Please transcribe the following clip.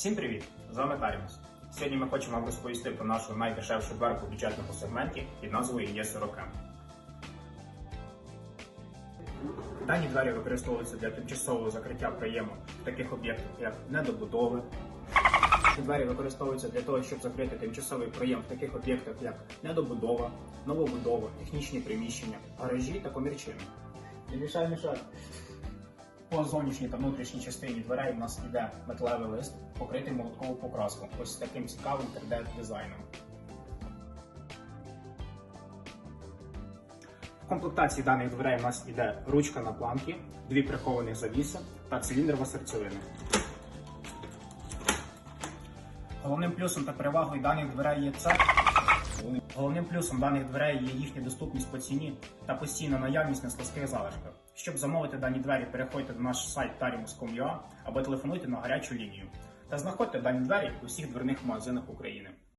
Всім привіт! З вами Тарімус. Сьогодні ми хочемо вам розповісти про нашу найдешевшу дверку в бюджетному сегменті під назвою є 40 м Дані двері використовуються для тимчасового закриття проєму в таких об'єктах, як недобудови. Ці двері використовуються для того, щоб закрити тимчасовий проєм в таких об'єктах, як недобудова, новобудова, технічні приміщення, гаражі та комірчини. Не мішай, мішай. По зовнішній та внутрішній частині дверей у нас йде металевий лист, покритий молотковою покраскою, ось таким цікавим 3D-дизайном. В комплектації даних дверей у нас йде ручка на планки, дві прихованих завіси та циліндрова серцевина. Головним плюсом та перевагою даних дверей є це. Головним плюсом даних дверей є їхня доступність по ціні та постійна наявність на складських залишках. Щоб замовити дані двері, переходьте на наш сайт tarimus.com.ua або телефонуйте на гарячу лінію та знаходьте дані двері у всіх дверних магазинах України.